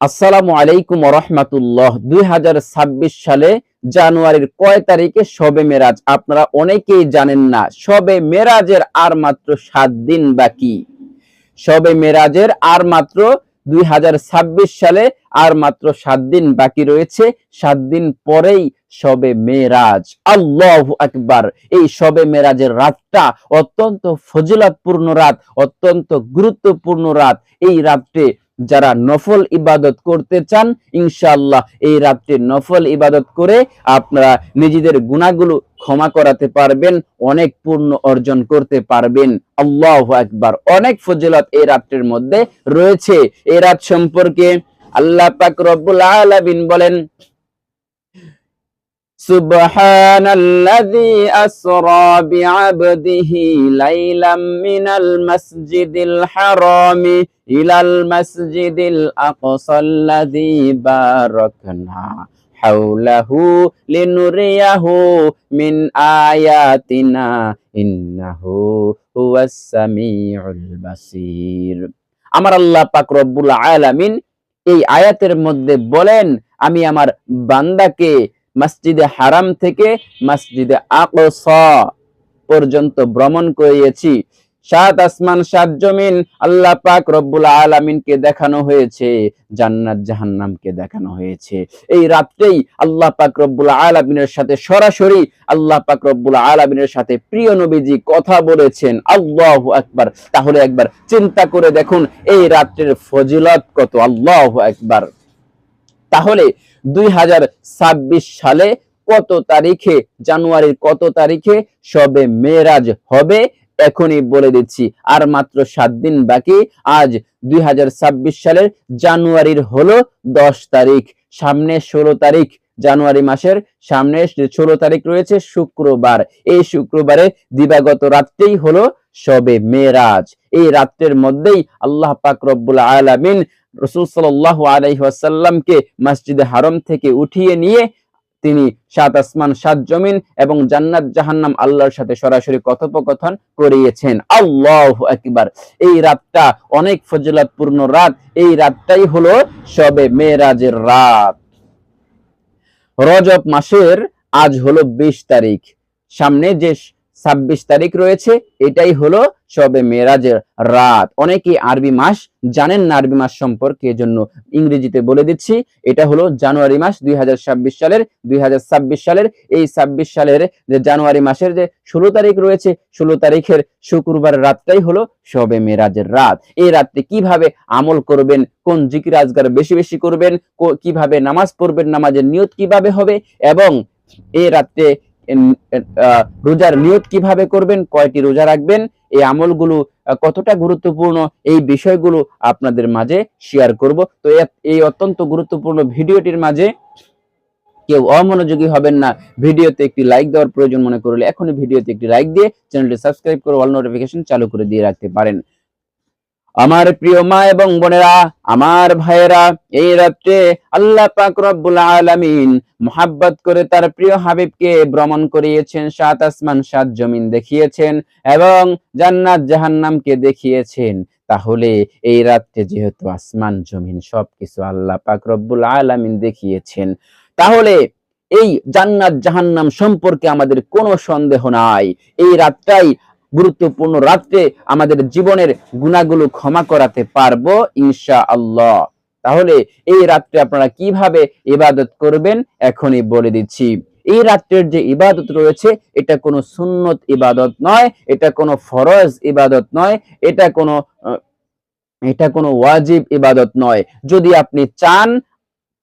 আসসালামু আলাইকুম রহমাতুল্লাহ দুই সালে জানুয়ারির কয় তারিখে সবে মেরাজ? আপনারা অনেকেই জানেন না সবে মেরাজের আর মাত্র সাত দিন বাকি। সবে মেরাজের আর মাত্র দুই সালে আর মাত্র সাত দিন বাকি রয়েছে। সাত দিন পরেই সবে মেরাজ। আল্লাহ আকবার! এই সবে মেরাজের রাতটা অত্যন্ত ফজিলতপূর্ণ রাত, অত্যন্ত গুরুত্বপূর্ণ রাত। এই রাত্রে যারা নফল ইবাদত করতে চান, ইনশাআল্লাহ এই রাত্রে নফল ইবাদত করে আপনারা নিজেদের গুণাগুলো ক্ষমা করাতে পারবেন, অনেক পূর্ণ অর্জন করতে পারবেন। আল্লাহ একবার অনেক ফজিলত এই রাত্রের মধ্যে রয়েছে। এই রাত সম্পর্কে আল্লাহ পাক রব্বুল আলামিন বলেন سبحان الذي أسرى بعبده ليلا من المسجد الحرام إلى المسجد الأقصى الذي باركنا حوله لنريه من آياتنا إنه هو السميع البصير আমার আল্লাহ পাক রব্বুল আলামিন এই আয়াতের মধ্যে বলেন আমি আমার বান্দাকে মসজিদে হারাম থেকে মসজিদে আকসা পর্যন্ত ভ্রমণ করিয়েছি। সাত আসমান, সাত জমিন আল্লাহ পাক রব্বুল আলামিনকে দেখানো হয়েছে, জান্নাত জাহান্নামকে দেখানো হয়েছে। এই রাত্রেই আল্লাহ পাক রব্বুল আলামিনের সাথে সরাসরি আল্লাহ পাক রব্বুল আলামিনের সাথে প্রিয় নবীজি কথা বলেছেন। আল্লাহ একবার তাহলে একবার চিন্তা করে দেখুন, এই রাত্রের ফজিলত কত? আল্লাহ আকবার। তাহলে দুই হাজার ছাব্বিশ সালে কত তারিখে, জানুয়ারির কত তারিখে সবে মেরাজ হবে? এখনই বলে দিচ্ছি, আর মাত্র সাত দিন বাকি, আজ দুই হাজার ছাব্বিশ সালের জানুয়ারির হলো দশ তারিখ। সামনে ষোলো তারিখ, জানুয়ারি মাসের সামনে ষোলো তারিখ রয়েছে, শুক্রবার। এই শুক্রবারে দিবাগত রাত্রেই হলো সবে মেরাজ এই রাত্রের মধ্যেই আল্লাহ পাক রব্বুল আলামিন রসুল সাল্লাহ আলাইসাল্লামকে মসজিদে হারম থেকে উঠিয়ে নিয়ে তিনি সাত আসমান, সাত জমিন এবং জান্নাত, জাহান্নাম আল্লাহর সাথে সরাসরি কথোপকথন করিয়েছেন। আল্লাহ একবার এই রাতটা অনেক ফজিলতপূর্ণ রাত। এই রাতটাই হলো সবে মেয়েরাজের রাত। রজব মাসের আজ হলো বিশ তারিখ। সামনে যে ছাব্বিশ তারিখ রয়েছে, এটাই হলো সবে মেরাজের রাত। অনেকে আরবি মাস জানেন না, আরবি মাস সম্পর্কে এজন্য ইংরেজিতে বলে দিচ্ছি। এটা হলো জানুয়ারি মাস দুই হাজার ছাব্বিশ সালের, দুই হাজার ছাব্বিশ সালের। এই ছাব্বিশ সালের যে জানুয়ারি মাসের যে ষোলো তারিখ রয়েছে, ষোলো তারিখের শুক্রবার রাতটাই হলো সবে মেরাজের রাত। এই রাত্রে কীভাবে আমল করবেন, কোন জিকির আজগার বেশি বেশি করবেন কীভাবে নামাজ পড়বেন, নামাজের নিয়ত কীভাবে হবে, এবং এই রাত্রে রোজার নিয়ত কীভাবে করবেন, কয়টি রোজা রাখবেন, এই আমলগুলো কতটা গুরুত্বপূর্ণ, এই বিষয়গুলো আপনাদের মাঝে শেয়ার করব। তো এই অত্যন্ত গুরুত্বপূর্ণ ভিডিওটির মাঝে কেউ অমনোযোগী হবেন না, ভিডিওতে একটি লাইক দেওয়ার প্রয়োজন মনে করলে এখনই ভিডিওতে একটি লাইক দিয়ে চ্যানেলটি সাবস্ক্রাইব করে অল নোটিফিকেশন চালু করে দিয়ে রাখতে পারেন। আমার প্রিয় মা এবং বোনেরা, আমার ভাইয়েরা, এই রাত্রে আল্লাহ পাক রব্বুল আলামিন মোহাব্বত করে তার প্রিয় হাবিবকে ভ্রমণ করিয়েছেন, সাত আসমান, সাত জমিন দেখিয়েছেন এবং জান্নাত জাহান্নামকে দেখিয়েছেন। তাহলে এই রাত্রে যেহেতু আসমান, জমিন সবকিছু আল্লাহ পাক রব্বুল আলামিন দেখিয়েছেন, তাহলে এই জান্নাত জাহান্নাম সম্পর্কে আমাদের কোনো সন্দেহ নাই। এই রাতটাই গুরুত্বপূর্ণ রাত্রে আমাদের জীবনের গুণাগুলো ক্ষমা করাতে পারব ইনশা আল্লাহ তাহলে এই রাত্রে আপনারা কীভাবে ইবাদত করবেন? এখনই বলে দিচ্ছি। এই রাত্রের যে ইবাদত রয়েছে, এটা কোনো সুন্নত ইবাদত নয়, এটা কোনো ফরজ ইবাদত নয়, এটা কোনো এটা কোনো ওয়াজিব ইবাদত নয়। যদি আপনি চান,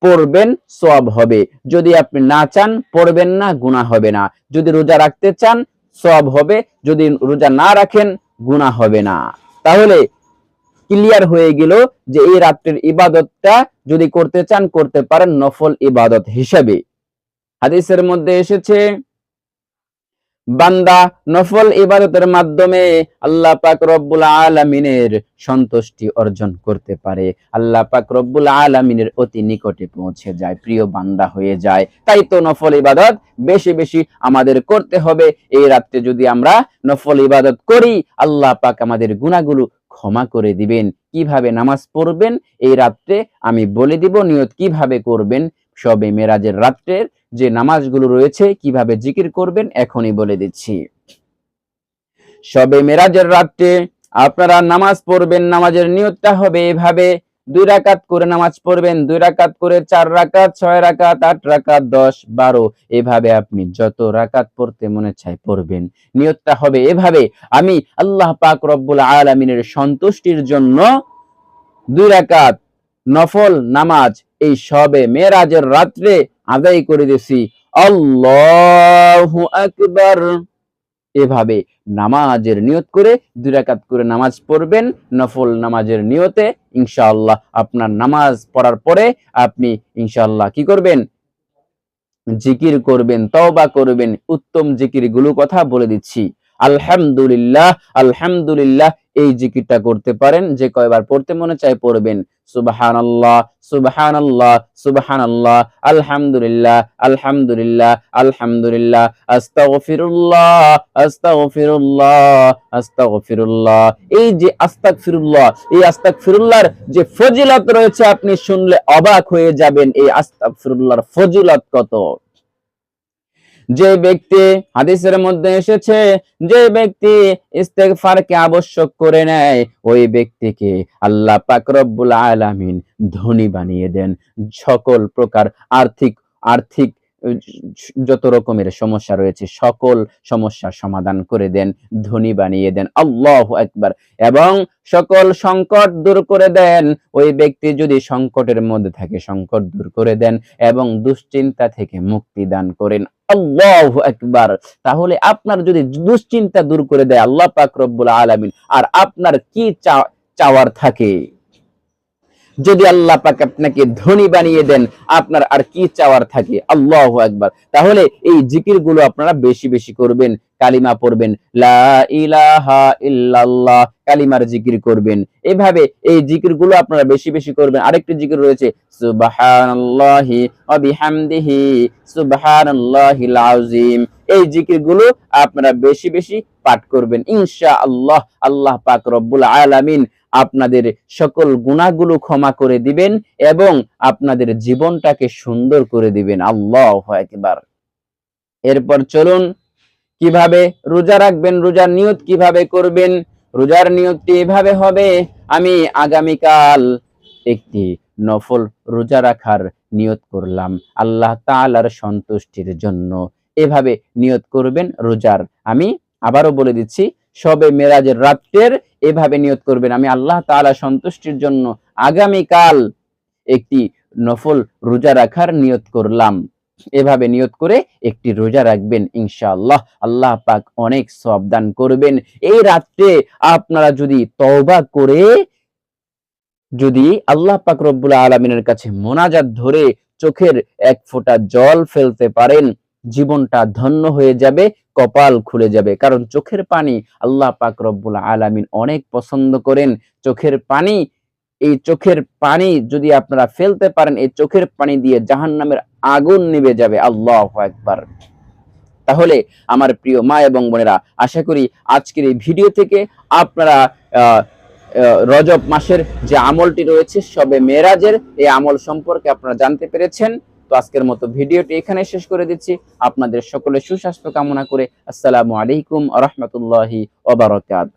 পড়বেন সব হবে। যদি আপনি না চান, পড়বেন না গুণা হবে না। যদি রোজা রাখতে চান সব হবে। যদি রোজা না রাখেন গুণা হবে না। তাহলে ক্লিয়ার হয়ে গেল যে এই রাত্রির ইবাদতটা যদি করতে চান, করতে পারেন নফল ইবাদত হিসেবে। হাদিসের মধ্যে এসেছে বান্দা নফল ইবাদতের মাধ্যমে আল্লাহ পাক রব্বুল আলামিনের সন্তুষ্টি অর্জন করতে পারে। আল্লাহ পাক রব্বুল আলামিনের অতি নিকটে পৌঁছে যায়, প্রিয় বান্দা হয়ে যায়। তাই তো নফল ইবাদত বেশি বেশি আমাদের করতে হবে। এই রাত্রে যদি আমরা নফল ইবাদত করি, আল্লাহ পাক আমাদের গুণাগুলো ক্ষমা করে দিবেন। কীভাবে নামাজ পড়বেন? এই রাত্রে আমি বলে দিব নিয়ত কীভাবে করবেন। সবে মেরাজের রাত্রের যে নামাজগুলো রয়েছে, কীভাবে জিকির করবেন, এখনই বলে দিচ্ছি। সবে মেরাজের রাত্রে আপনারা নামাজ পড়বেন, নামাজের নিয়তটা হবে এভাবে। দুই রাকাত করে নামাজ পড়বেন, দুই রাকাত করে চার রাকাত, ছয় রাকাত, আট রাকাত, দশ, বারো, এভাবে আপনি যত রাকাত পড়তে মনে চায় পড়বেন। নিয়তটা হবে এভাবে, আমি আল্লাহ পাক রব্বুল আলামিনের সন্তুষ্টির জন্য দুই রাকাত নফল নামাজ এই সবে মেরাজের রাত্রে আদায় করে দিছি আল্লাহু আকবার। এভাবে নামাজের নিয়ত করে দুই রাকাত করে নামাজ পড়বেন, নফল নামাজের নিয়তে ইনশাআল্লাহ আপনার নামাজ পড়ার পরে আপনি ইনশাআল্লাহ কি করবেন? জিকির করবেন, তওবা করবেন। উত্তম জিকিরগুলো কথা বলে দিচ্ছি। আলহামদুলিল্লাহ আলহামদুলিল্লাহ, এই জিকিরটা করতে পারেন, যে কয়বার পড়তে মনে চায় পড়বেন। সুবহানাল্লাহ সুবহানাল্লাহ সুবহানাল্লাহ, আলহামদুলিল্লাহ আলহামদুলিল্লাহ আলহামদুলিল্লাহ, আস্তাগফিরুল্লাহ আস্তাগফিরুল্লাহ আস্তাগফিরুল্লাহ। এই যে আস্তাগফিরুল্লাহ, এই আস্তাগফিরুল্লাহর যে ফজিলত রয়েছে, আপনি শুনলে অবাক হয়ে যাবেন, এই আস্তাগফিরুল্লাহর ফজিলত কত? যে ব্যক্তি হাদিসের মধ্যে এসেছে, যে ব্যক্তি ইস্তেকফারকে আবশ্যক করে নেয়, ওই ব্যক্তিকে আল্লাহ পাক রব্বুল আলামিন ধনী বানিয়ে দেন। সকল প্রকার আর্থিক আর্থিক যত রকমের সমস্যা রয়েছে, সকল সমস্যার সমাধান করে দেন ধনী বানিয়ে দেন, আল্লাহু একবার এবং সকল সংকট দূর করে দেন, ওই ব্যক্তি যদি সংকটের মধ্যে থাকে, সংকট দূর করে দেন এবং দুশ্চিন্তা থেকে মুক্তি দান করেন, আল্লাহু আকবার। তাহলে আপনার যদি দুশ্চিন্তা দূর করে দেয়, আল্লাহ পাক রব্বুল আলামিন, আর আপনার কি চাওয়ার থাকে? যদি আল্লাহ পাক আপনাকে ধনী বানিয়ে দেন, আপনার আর কি চাওয়ার থাকে? আল্লাহু আকবার। তাহলে এই জিকিরগুলো আপনারা বেশি বেশি করবেন, কালিমা পড়বেন কালিমার জিকির করবেন। এভাবে এই জিকিরগুলো আপনারা বেশি বেশি করবেন। আরেকটি জিকির রয়েছে এই জিকিরগুলো আপনারা বেশি বেশি পাঠ করবেন। ইনশাআল্লাহ, আল্লাহ পাক রব্বুল আলামিন আপনাদের সকল গুনাহগুলো ক্ষমা করে দিবেন এবং আপনাদের জীবনটাকে সুন্দর করে দিবেন। আল্লাহু আকবার। এরপর চলুন, কীভাবে রোজা রাখবেন, রোজার নিয়ত কীভাবে করবেন? রোজার নিয়তটি এভাবে হবে, আমি আগামীকাল একটি নফল রোজা রাখার নিয়ত করলাম। আল্লাহ তাআলার সন্তুষ্টির জন্য এভাবে নিয়ত করবেন রোজার। আমি আবারও বলে দিচ্ছি সবে মেরাজের রাত্রের এভাবে নিয়ত করবেন। আমি আল্লাহ তাআলা সন্তুষ্টির জন্য আগামীকাল একটি নফল রোজা রাখার নিয়ত করলাম। এভাবে নিয়ত করে একটি রোজা রাখবেন ইনশাআল্লাহ। আল্লাহ পাক অনেক সওয়াব দান করবেন। এই রাত্রে আপনারা যদি তওবা করে, যদি আল্লাহ পাক রব্বুল আলামিনের কাছে মোনাজাত ধরে চোখের এক ফোঁটা জল ফেলতে পারেন, জীবনটা ধন্য হয়ে যাবে। কপাল খুলে যাবে। কারণ চোখের পানি আল্লাহ পাক রব্বুল আলামিন অনেক পছন্দ করেন। চোখের পানি, এই চোখের পানি যদি আপনারা ফেলতে পারেন, এই চোখের পানি দিয়ে জাহান্নামের আগুন নিভে যাবে। আল্লাহ একবার তাহলে আমার প্রিয় মা এবং বোনেরা, আশা করি আজকের এই ভিডিও থেকে আপনারা রজব মাসের যে আমলটি রয়েছে, সবে মেরাজের এই আমল সম্পর্কে আপনারা জানতে পেরেছেন। তো আজকের মতো ভিডিওটি এখানে শেষ করে দিচ্ছি। আপনাদের সকলে সুস্বাস্থ্য কামনা করে আসসালামু আলাইকুম রহমতুল্লাহি ওবারকাত